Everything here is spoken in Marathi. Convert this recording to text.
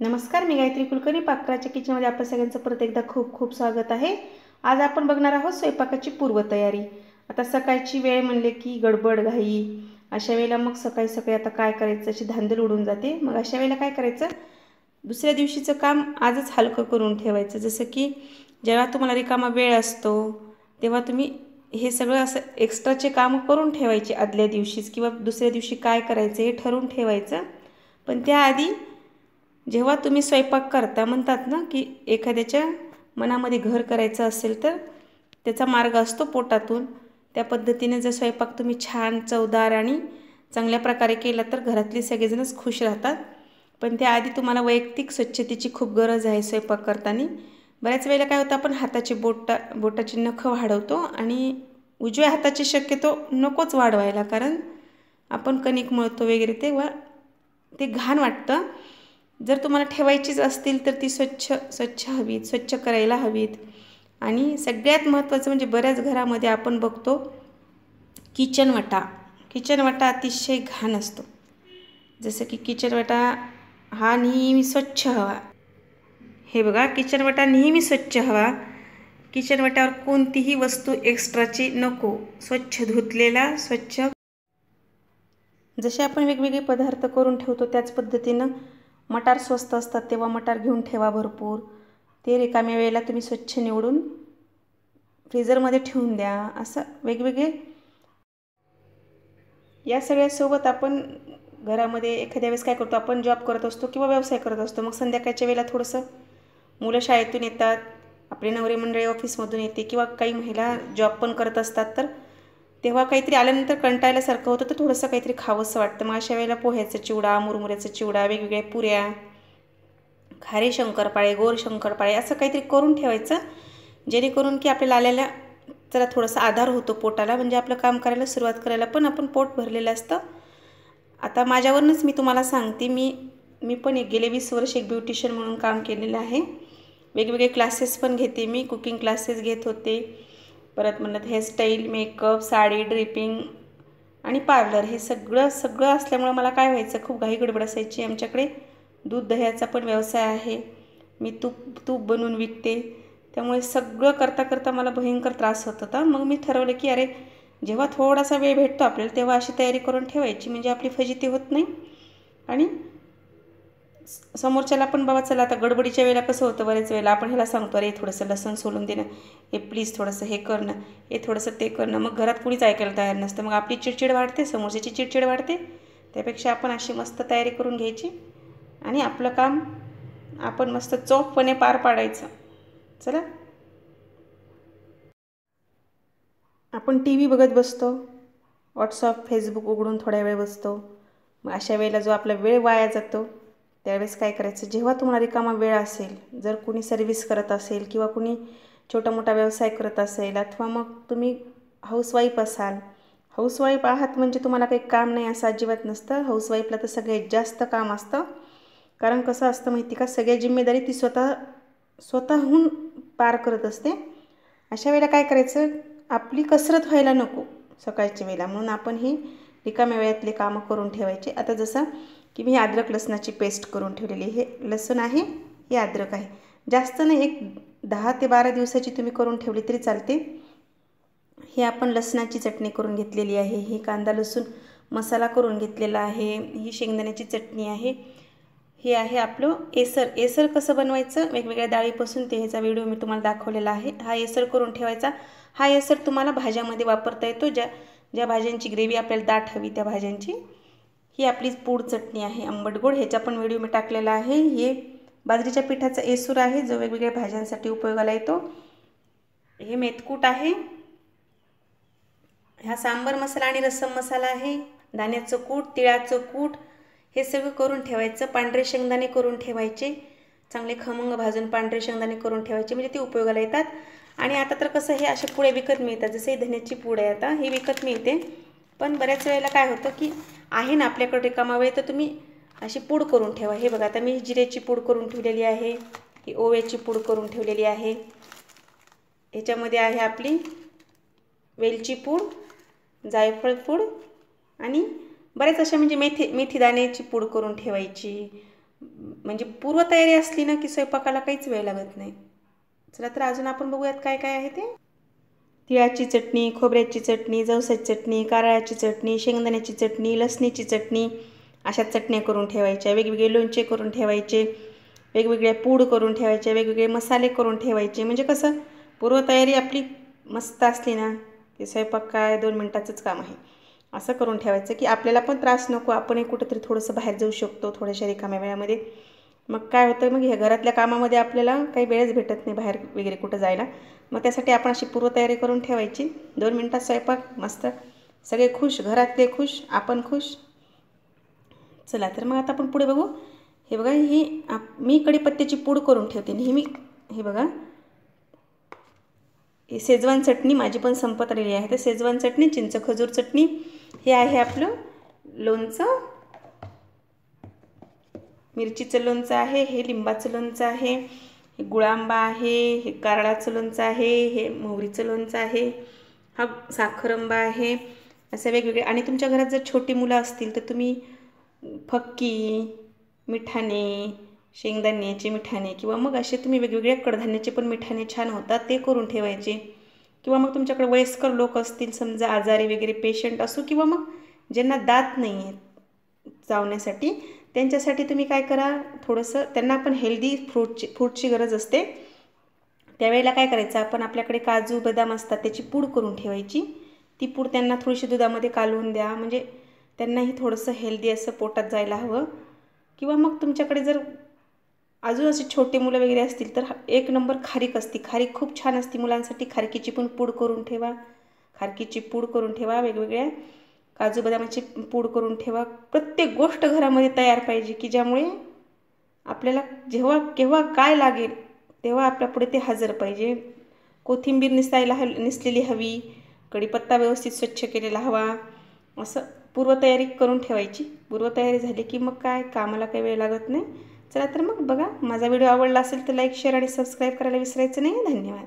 नमस्कार मी गायत्री कुलकर्णी. पाकराच्या किचनमध्ये आपल्या सगळ्यांचं परत एकदा खूप खूप स्वागत आहे. आज आपण बघणार आहोत स्वयंपाकाची पूर्वतयारी. आता सकाळची वेळ म्हणले की गडबड घाई. अशा वेळेला मग सकाळी सकाळी आता काय करायचं? अशी धांदल उडून जाते. मग अशा वेळेला काय करायचं? दुसऱ्या दिवशीचं काम आजच हलकं करून ठेवायचं. जसं की जेव्हा तुम्हाला रिकामा वेळ असतो तेव्हा तुम्ही हे सगळं असं एक्स्ट्राचे कामं करून ठेवायचे आदल्या दिवशीच किंवा दुसऱ्या दिवशी काय करायचं हे ठरवून ठेवायचं. पण त्याआधी जेव्हा तुम्ही स्वयंपाक करता म्हणतात ना की एखाद्याच्या मनामध्ये घर करायचं असेल तर त्याचा मार्ग असतो पोटातून. त्या पद्धतीने जर स्वयंपाक तुम्ही छान चवदार आणि चांगल्या प्रकारे केला तर घरातले सगळेजणच खुश राहतात. पण त्याआधी तुम्हाला वैयक्तिक स्वच्छतेची खूप गरज आहे स्वयंपाक करताना. बऱ्याच वेळेला काय होतं आपण हाताची बोटा बोटाची नखं वाढवतो आणि उजव्या हाताची शक्यतो नकोच वाढवायला कारण आपण कणिक मळतो वगैरे तेव्हा ते घाण वाटतं. जर तुम्हाला ठेवायचीच असतील तर ती स्वच्छ स्वच्छ हवीत स्वच्छ करायला हवीत. आणि सगळ्यात महत्त्वाचं म्हणजे बऱ्याच घरामध्ये आपण बघतो किचन वाटा. किचन वाटा अतिशय घाण असतो. जसं की किचन वाटा हा नेहमी स्वच्छ हवा. हे बघा किचन वाटा नेहमी स्वच्छ हवा. किचन वाट्यावर कोणतीही वस्तू एक्स्ट्राची नको. स्वच्छ धुतलेला स्वच्छ. जसे आपण वेगवेगळे पदार्थ करून ठेवतो त्याच पद्धतीनं मटार स्वस्त असतात तेव्हा मटार घेऊन ठेवा भरपूर. ते रिकाम्या वेळेला तुम्ही स्वच्छ निवडून फ्रीजरमध्ये ठेवून द्या. असं वेगवेगळे या सगळ्यासोबत आपण घरामध्ये एखाद्या वेळेस काय करतो आपण जॉब करत असतो किंवा व्यवसाय करत असतो मग संध्याकाळच्या वेळेला थोडंसं मुलं शाळेतून येतात आपली नवरी मंडळी ऑफिसमधून येते किंवा काही महिला जॉब पण करत असतात तर तेव्हा काहीतरी आल्यानंतर कंटाळल्यासारखं होतं तर थोडंसं काहीतरी खावंसं वाटतं. मग अशा वेळेला पोह्याचा चिवडा मुरमुऱ्याचा चिवडा वेगवेगळ्या पुऱ्या खारे शंकरपाळे गोर शंकरपाळे असं काहीतरी करून ठेवायचं जेणेकरून की आपल्याला आलेल्या जरा थोडासा आधार होतो पोटाला. म्हणजे आपलं काम करायला सुरुवात करायला पण आपण पोट भरलेलं असतं. आता माझ्यावरूनच मी तुम्हाला सांगते मी मी पण एक गेले वीस वर्ष एक ब्युटिशियन म्हणून काम केलेलं आहे. वेगवेगळे क्लासेस पण घेते मी कुकिंग क्लासेस घेत होते. परत म्हणत हेअरस्टाईल मेकअप साडी ड्रिपिंग आणि पार्लर हे सगळं सगळं असल्यामुळं मला काय व्हायचं? खूप घाई गडबड असायची. आमच्याकडे दूध दह्याचा पण व्यवसाय आहे. मी तूप तूप बनवून विकते. त्यामुळे सगळं करता करता मला भयंकर त्रास होत होता. मग मी ठरवलं की अरे जेव्हा थोडासा वेळ भेटतो आपल्याला तेव्हा अशी तयारी करून ठेवायची. म्हणजे आपली फजिती होत नाही. आणि समोरच्याला पण बाबा चला आता गडबडीच्या वेळेला कसं होतं बरेच वेळेला. आपण ह्याला सांगतो अरे थोडंसं लसण सोलून देणं हे प्लीज थोडंसं हे करणं हे थोडंसं ते करणं मग घरात कुणीच ऐकायला तयार नसतं. मग आपली चिडचिड वाढते समोरच्याची चिडचिड वाढते. त्यापेक्षा आपण अशी मस्त तयारी करून घ्यायची आणि आपलं काम आपण मस्त चोखपणे पार पाडायचं. चला. आपण टी व्ही बघत बसतो. व्हॉट्सअप फेसबुक उघडून थोड्या वेळ बसतो. मग अशा वेळेला जो आपला वेळ वाया जातो त्यावेळेस काय करायचं? जेव्हा तुम्हाला रिकामा वेळ असेल जर कुणी सर्व्हिस करत असेल किंवा कुणी छोटा मोठा व्यवसाय करत असेल अथवा मग तुम्ही हाऊसवाईफ असाल हाऊसवाईफ आहात म्हणजे तुम्हाला काही काम नाही असं अजिबात नसतं. हाऊसवाईफला तर सगळ्यात जास्त काम असतं. कारण कसं असतं माहिती का? सगळ्या जिम्मेदारी ती स्वतः स्वतःहून पार करत असते. अशा वेळेला काय करायचं? आपली कसरत व्हायला नको सकाळच्या वेळेला. म्हणून आपण ही रिकाम्या वेळातले कामं करून ठेवायचे. आता जसं की मी अद्रक लसणाची पेस्ट करून ठेवलेली हे लसूण आहे हे अद्रक आहे. जास्त नाही एक दहा ते बारा दिवसाची तुम्ही करून ठेवली तरी चालते. हे आपण लसणाची चटणी करून घेतलेली आहे. हे कांदा लसूण मसाला करून घेतलेला आहे. ही शेंगदाण्याची चटणी आहे. हे आहे आपलं एसर. एसर कसं बनवायचं? वेगवेगळ्या डाळीपासून ते ह्याचा व्हिडिओ मी तुम्हाला दाखवलेला आहे. हा एसर करून ठेवायचा. हा एसर तुम्हाला भाज्यामध्ये वापरता येतो. ज्या ज्या भाज्यांची ग्रेव्ही आपल्याला दाट हवी त्या भाज्यांची ही आपली पूड चटणी आहे. आंबट गोड. ह्याचा पण व्हिडिओ मी टाकलेला आहे. हे बाजरीच्या पिठाचा एसूर आहे. जो वेगवेगळ्या भाज्यांसाठी उपयोगाला येतो. हे मेथकूट आहे. हा सांबर मसाला आणि रस्सम मसाला आहे. दाण्याचं कूट तिळाचं कूट हे सगळं करून ठेवायचं. पांढरे शेंगदाणे करून ठेवायचे. चांगले खमंग भाजून पांढरे शेंगदाणे करून ठेवायचे. म्हणजे ते उपयोगाला येतात. आणि आता तर कसं हे असे पुढे विकत मिळतात. जसे धन्याची पूड आहे आता ही विकत मिळते. पण बऱ्याच वेळेला काय होतं की आहे ना आपल्याकडे रिकामा वेळ तर तुम्ही अशी पूड करून ठेवा. हे बघा आता मी जिऱ्याची पूड करून ठेवलेली आहे ही ओव्याची पूड करून ठेवलेली आहे. ह्याच्यामध्ये आहे आपली वेलची पूड जायफळ पूड आणि बऱ्याच अशा म्हणजे मेथी मेथीदाण्याची पूड करून ठेवायची. म्हणजे पूर्वतयारी असली ना की स्वयंपाकाला काहीच वेळ लागत नाही. चला तर अजून आपण बघूयात काय काय आहे ते. तिळाची चटणी खोबऱ्याची चटणी जवसाची चटणी कारळाची चटणी शेंगदाण्याची चटणी लसणीची चटणी अशा चटण्या करून ठेवायच्या. वेगवेगळे लोणचे करून ठेवायचे वेगवेगळ्या पूड करून ठेवायच्या वेगवेगळे मसाले करून ठेवायचे. म्हणजे कसं पूर्वतयारी आपली मस्त असली ना ते स्वयंपाक काय दोन मिनटाचंच काम आहे. असं करून ठेवायचं की आपल्याला पण त्रास नको आपणही कुठंतरी थोडंसं बाहेर जाऊ शकतो थोड्याशा रिकाम्या वेळामध्ये. मग काय होतं मग ह्या घरातल्या कामामध्ये आपल्याला काही वेळच भेटत नाही बाहेर वगैरे कुठं जायला. मग त्यासाठी आपण अशी पूर्वतयारी करून ठेवायची. दोन मिनटात स्वयंपाक मस्त. सगळे खुश घरातले खुश आपण खुश. चला तर मग आता आपण पुढे बघू. हे बघा ही आप मी कढीपत्त्याची पूड करून ठेवते. नेहमी हे बघा. ही शेजवान चटणी माझी पण संपत आलेली आहे. तर शेजवान चटणी चिंच खजूर चटणी हे आहे आपलं लोणचं. मिरचीचं लोणचं आहे हे लिंबाचं लोणचं आहे हे गुळांबा आहे हे कारळाचं लोणचं आहे हे मोहरीचं लोणचं आहे हा साखरंबा आहे असे वेगवेगळे. आणि तुमच्या घरात जर छोटी मुलं असतील तर तुम्ही फक्की मिठाणे शेंगदाण्याचे मिठाणे किंवा मग असे तुम्ही वेगवेगळ्या कडधान्याचे पण मिठाणे छान होतात ते करून ठेवायचे. किंवा मग तुमच्याकडे वयस्कर लोक असतील समजा आजारी वगैरे पेशंट असो किंवा मग ज्यांना दात नाही आहेत चावण्यासाठी त्यांच्यासाठी तुम्ही काय करा थोडंसं त्यांना पण हेल्दी फ्रूटची फ्रूटची गरज असते. त्यावेळेला काय करायचं आपण आपल्याकडे काजू बदाम असतात त्याची पूड करून ठेवायची. ती पूड त्यांना थोडीशी दुधामध्ये कालवून द्या. म्हणजे त्यांनाही थोडंसं हेल्दी असं पोटात जायला हवं. किंवा मग तुमच्याकडे जर अजून असे छोटे मुलं वगैरे असतील तर एक नंबर खारीक असते. खारीक खूप छान असते मुलांसाठी. खारकीची पण पूड करून ठेवा. खारकीची पूड करून ठेवा वेगवेगळ्या. काजू बदामाची पूड करून ठेवा. प्रत्येक गोष्ट घरामध्ये तयार पाहिजे की ज्यामुळे आपल्याला जेव्हा केव्हा काय लागेल तेव्हा आपल्यापुढे ते हजर पाहिजे. कोथिंबीर निसायला ह निसलेली हवी कढीपत्ता व्यवस्थित स्वच्छ केलेला हवा असं पूर्वतयारी करून ठेवायची. पूर्वतयारी झाली की मग काय कामाला काही वेळ लागत नाही. चला तर मग बघा माझा व्हिडिओ आवडला असेल तर लाईक शेअर आणि सबस्क्राईब करायला विसरायचं नाही. धन्यवाद.